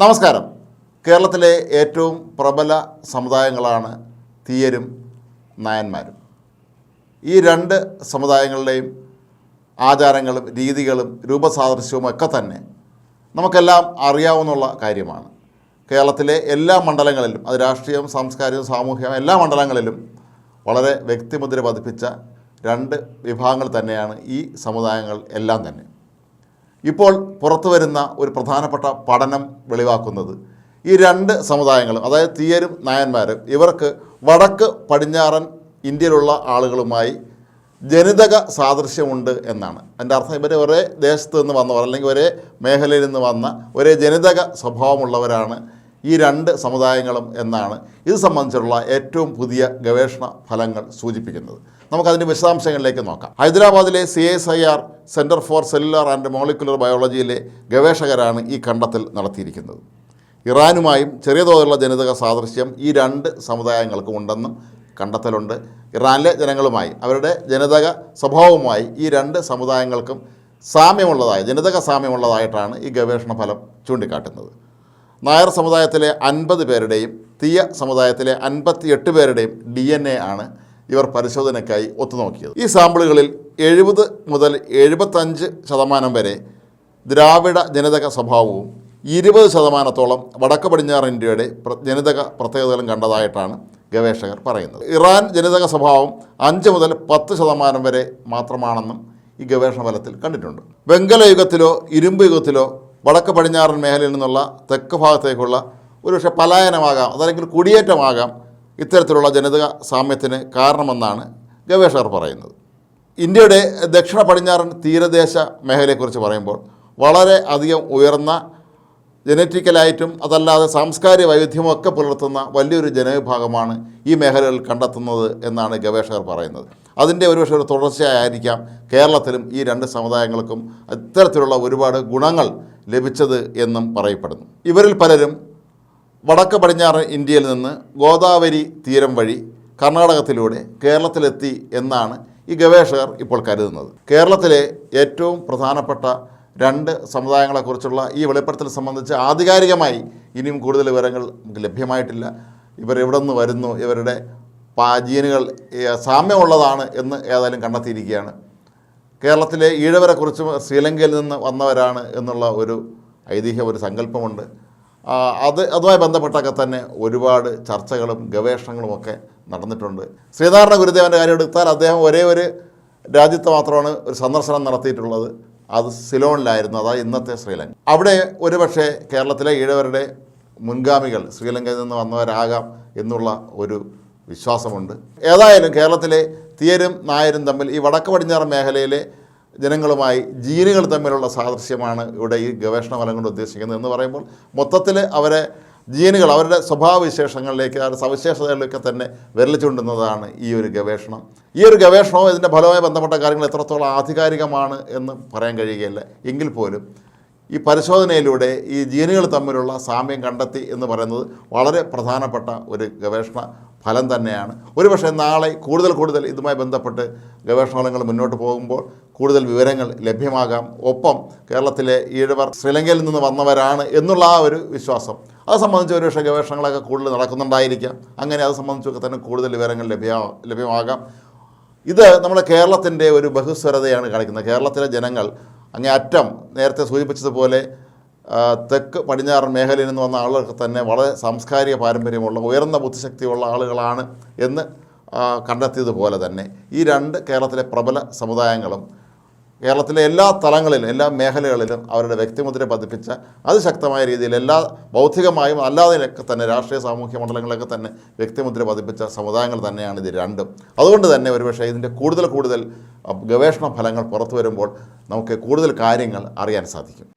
നമസ്കാരം. കേരളത്തിലെ ഏറ്റവും പ്രബല സമുദായങ്ങളാണ് തീയരും നായന്മാരും. ഈ രണ്ട് സമുദായങ്ങളുടെയും ആചാരങ്ങളും രീതികളും രൂപസാദൃശ്യവും ഒക്കെ തന്നെ നമുക്കെല്ലാം അറിയാവുന്നുള്ള കാര്യമാണ്. കേരളത്തിലെ എല്ലാ മണ്ഡലങ്ങളിലും അത് രാഷ്ട്രീയം സാംസ്കാരികം സാമൂഹികം എല്ലാ മണ്ഡലങ്ങളിലും വളരെ വ്യക്തിമുദ്ര പതിപ്പിച്ച രണ്ട് വിഭാഗങ്ങൾ തന്നെയാണ് ഈ സമുദായങ്ങൾ എല്ലാം തന്നെ. ഇപ്പോൾ പുറത്തു വരുന്ന ഒരു പ്രധാനപ്പെട്ട പഠനം വെളിവാക്കുന്നത് ഈ രണ്ട് സമുദായങ്ങളും അതായത് തീയരും നായന്മാരും ഇവർക്ക് വടക്ക് പടിഞ്ഞാറൻ ഇന്ത്യയിലുള്ള ആളുകളുമായി ജനിതക സാദൃശ്യമുണ്ട് എന്നാണ്. എന്റെ അർത്ഥം ഇവർ ഒരേ ദേശത്ത് നിന്ന് വന്നവർ അല്ലെങ്കിൽ ഒരേ മേഖലയിൽ നിന്ന് വന്ന ഒരേ ജനിതക സ്വഭാവമുള്ളവരാണ് ഈ രണ്ട് സമുദായങ്ങളും എന്നാണ് ഇത് സംബന്ധിച്ചുള്ള ഏറ്റവും പുതിയ ഗവേഷണ ഫലങ്ങൾ സൂചിപ്പിക്കുന്നത്. നമുക്കതിന്റെ വിശദാംശങ്ങളിലേക്ക് നോക്കാം. ഹൈദരാബാദിലെ C S I R centre for cellular and molecular ബയോളജിയിലെ ഗവേഷകരാണ് ഈ കണ്ടെത്തൽ നടത്തിയിരിക്കുന്നത്. ഇറാനുമായും ചെറിയ തോതിലുള്ള ജനിതക സാദൃശ്യം ഈ രണ്ട് സമുദായങ്ങൾക്കും ഉണ്ടെന്നും കണ്ടെത്തലുണ്ട്. ഇറാനിലെ ജനങ്ങളുമായി അവരുടെ ജനിതക സ്വഭാവവുമായി ഈ രണ്ട് സമുദായങ്ങൾക്കും സാമ്യമുള്ളതായി ജനിതക സാമ്യമുള്ളതായിട്ടാണ് ഈ ഗവേഷണ ഫലം ചൂണ്ടിക്കാട്ടുന്നത്. നായർ സമുദായത്തിലെ അൻപത് പേരുടെയും തീയ സമുദായത്തിലെ അൻപത്തിയെട്ട് പേരുടെയും ഡി എൻ എ ആണ് ഇവർ പരിശോധനയ്ക്കായി ഒത്തുനോക്കിയത്. ഈ സാമ്പിളുകളിൽ എഴുപത് മുതൽ എഴുപത്തഞ്ച് ശതമാനം വരെ ദ്രാവിഡ ജനിതക സ്വഭാവവും ഇരുപത് ശതമാനത്തോളം വടക്ക് പടിഞ്ഞാറ് ഇന്ത്യയുടെ ജനിതക പ്രത്യേകതകളും കണ്ടതായിട്ടാണ് ഗവേഷകർ പറയുന്നത്. ഇറാൻ ജനിതക സ്വഭാവം അഞ്ച് മുതൽ പത്ത് ശതമാനം വരെ മാത്രമാണെന്നും ഈ ഗവേഷണ ഫലത്തിൽ കണ്ടിട്ടുണ്ട്. വെങ്കല യുഗത്തിലോ ഇരുമ്പ് യുഗത്തിലോ വടക്ക് പടിഞ്ഞാറൻ മേഖലയിൽ നിന്നുള്ള തെക്ക് ഭാഗത്തേക്കുള്ള ഒരുപക്ഷെ പലായനമാകാം അതല്ലെങ്കിൽ കുടിയേറ്റമാകാം ഇത്തരത്തിലുള്ള ജനിതക സാമ്യത്തിന് കാരണമെന്നാണ് ഗവേഷകർ പറയുന്നത്. ഇന്ത്യയുടെ ദക്ഷിണ പടിഞ്ഞാറൻ തീരദേശ മേഖലയെക്കുറിച്ച് പറയുമ്പോൾ വളരെ അധികം ഉയർന്ന ജനറ്റിക്കലായിട്ടും അതല്ലാതെ സാംസ്കാരിക വൈവിധ്യമൊക്കെ പുലർത്തുന്ന വലിയൊരു ജനവിഭാഗമാണ് ഈ മേഖലകളിൽ കണ്ടെത്തുന്നത് എന്നാണ് ഗവേഷകർ പറയുന്നത്. അതിന്റെ ഒരുപക്ഷെ ഒരു തുടർച്ചയായിരിക്കാം കേരളത്തിലും ഈ രണ്ട് സമുദായങ്ങൾക്കും ഇത്തരത്തിലുള്ള ഒരുപാട് ഗുണങ്ങൾ ലഭിച്ചത് എന്നും പറയപ്പെടുന്നു. ഇവരിൽ പലരും വടക്ക് പടിഞ്ഞാറൻ ഇന്ത്യയിൽ നിന്ന് ഗോദാവരി തീരം വഴി കർണാടകത്തിലൂടെ കേരളത്തിലെത്തി എന്നാണ് ഈ ഗവേഷകർ ഇപ്പോൾ കരുതുന്നത്. കേരളത്തിലെ ഏറ്റവും പ്രധാനപ്പെട്ട രണ്ട് സമുദായങ്ങളെക്കുറിച്ചുള്ള ഈ വെളിപ്പെടുത്തൽ സംബന്ധിച്ച് ആധികാരികമായി ഇനിയും കൂടുതൽ വിവരങ്ങൾ നമുക്ക് ലഭ്യമായിട്ടില്ല. ഇവർ എവിടെ നിന്ന് വരുന്നു? ഇവരുടെ പാചീനുകൾ സാമ്യമുള്ളതാണ് എന്ന് ഏതായാലും കണ്ടെത്തിയിരിക്കുകയാണ്. കേരളത്തിലെ ഈഴവരെക്കുറിച്ചും ശ്രീലങ്കയിൽ നിന്ന് വന്നവരാണ് എന്നുള്ള ഒരു ഐതിഹ്യ ഒരു സങ്കല്പമുണ്ട്. അത് അതുമായി ബന്ധപ്പെട്ടൊക്കെ തന്നെ ഒരുപാട് ചർച്ചകളും ഗവേഷണങ്ങളും ഒക്കെ നടന്നിട്ടുണ്ട്. ശ്രീനാരായണ ഗുരുദേവന്റെ കാര്യം എടുത്താൽ അദ്ദേഹം ഒരേ ഒരു രാജ്യത്ത് മാത്രമാണ് ഒരു സന്ദർശനം നടത്തിയിട്ടുള്ളത്. അത് സിലോണിലായിരുന്നു അതായത് ഇന്നത്തെ ശ്രീലങ്ക. അവിടെ ഒരുപക്ഷെ കേരളത്തിലെ ഈഴവരുടെ മുൻഗാമികൾ ശ്രീലങ്കയിൽ നിന്ന് വന്നവരാകാം എന്നുള്ള ഒരു വിശ്വാസമുണ്ട്. ഏതായാലും കേരളത്തിലെ തീയരും നായരും തമ്മിൽ ഈ വടക്ക് പടിഞ്ഞാറ് മേഖലയിലെ ജനങ്ങളുമായി ജീനുകൾ തമ്മിലുള്ള സാദൃശ്യമാണ് ഇവിടെ ഈ ഗവേഷണ ഫലം കൊണ്ട് ഉദ്ദേശിക്കുന്നത് എന്ന് പറയുമ്പോൾ മൊത്തത്തിൽ അവരെ ജീനുകൾ അവരുടെ സ്വഭാവവിശേഷങ്ങളിലേക്ക് അവരുടെ സവിശേഷതകളിലൊക്കെ തന്നെ വിരലിച്ചുകൊണ്ടുന്നതാണ് ഈ ഒരു ഗവേഷണം. ഈ ഒരു ഗവേഷണവും ഇതിന്റെ ഫലവുമായി ബന്ധപ്പെട്ട കാര്യങ്ങൾ എത്രത്തോളം ആധികാരികമാണ് എന്ന് പറയാൻ കഴിയുകയില്ല. എങ്കിൽ പോലും ഈ പരിശോധനയിലൂടെ ഈ ജീനുകൾ തമ്മിലുള്ള സാമ്യം കണ്ടെത്തി എന്ന് പറയുന്നത് വളരെ പ്രധാനപ്പെട്ട ഒരു ഗവേഷണ ഫലം തന്നെയാണ്. ഒരുപക്ഷെ നാളെ കൂടുതൽ കൂടുതൽ ഇതുമായി ബന്ധപ്പെട്ട് ഗവേഷണങ്ങൾ മുന്നോട്ട് പോകുമ്പോൾ കൂടുതൽ വിവരങ്ങൾ ലഭ്യമാകാം. ഒപ്പം കേരളത്തിലെ ഈഴവർ ശ്രീലങ്കയിൽ നിന്ന് വന്നവരാണ് എന്നുള്ള ആ ഒരു വിശ്വാസം. അത് സംബന്ധിച്ച് ഒരുപക്ഷെ ഗവേഷണങ്ങളൊക്കെ കൂടുതൽ നടക്കുന്നുണ്ടായിരിക്കാം. അങ്ങനെ അത് സംബന്ധിച്ചൊക്കെ തന്നെ കൂടുതൽ വിവരങ്ങൾ ലഭ്യ ലഭ്യമാകാം. ഇത് നമ്മുടെ കേരളത്തിന്റെ ഒരു ബഹുസ്വരതയാണ് കാണിക്കുന്നത്. കേരളത്തിലെ ജനങ്ങൾ അങ്ങേ അറ്റം നേരത്തെ സൂചിപ്പിച്ചതുപോലെ തെക്ക് പടിഞ്ഞാറൻ മേഖലയിൽ നിന്ന് വന്ന ആളുകൾക്ക് തന്നെ വളരെ സാംസ്കാരിക പാരമ്പര്യമുള്ള ഉയർന്ന ബുദ്ധിശക്തിയുള്ള ആളുകളാണ് എന്ന് കണ്ടെത്തിയതുപോലെ തന്നെ ഈ രണ്ട് കേരളത്തിലെ പ്രബല സമുദായങ്ങളും കേരളത്തിലെ എല്ലാ തലങ്ങളിലും എല്ലാ മേഖലകളിലും അവരുടെ വ്യക്തിമുദ്ര പതിപ്പിച്ച അതിശക്തമായ രീതിയിൽ എല്ലാ ബൗദ്ധികമായും അല്ലാതെയൊക്കെ തന്നെ രാഷ്ട്രീയ സാമൂഹ്യ മണ്ഡലങ്ങളൊക്കെ തന്നെ വ്യക്തിമുദ്ര പതിപ്പിച്ച സമുദായങ്ങൾ തന്നെയാണ് ഇത് രണ്ടും. അതുകൊണ്ട് തന്നെ ഒരുപക്ഷെ ഇതിന്റെ കൂടുതൽ കൂടുതൽ ഗവേഷണ ഫലങ്ങൾ പുറത്തു വരുമ്പോൾ നമുക്ക് കൂടുതൽ കാര്യങ്ങൾ അറിയാൻ സാധിക്കും.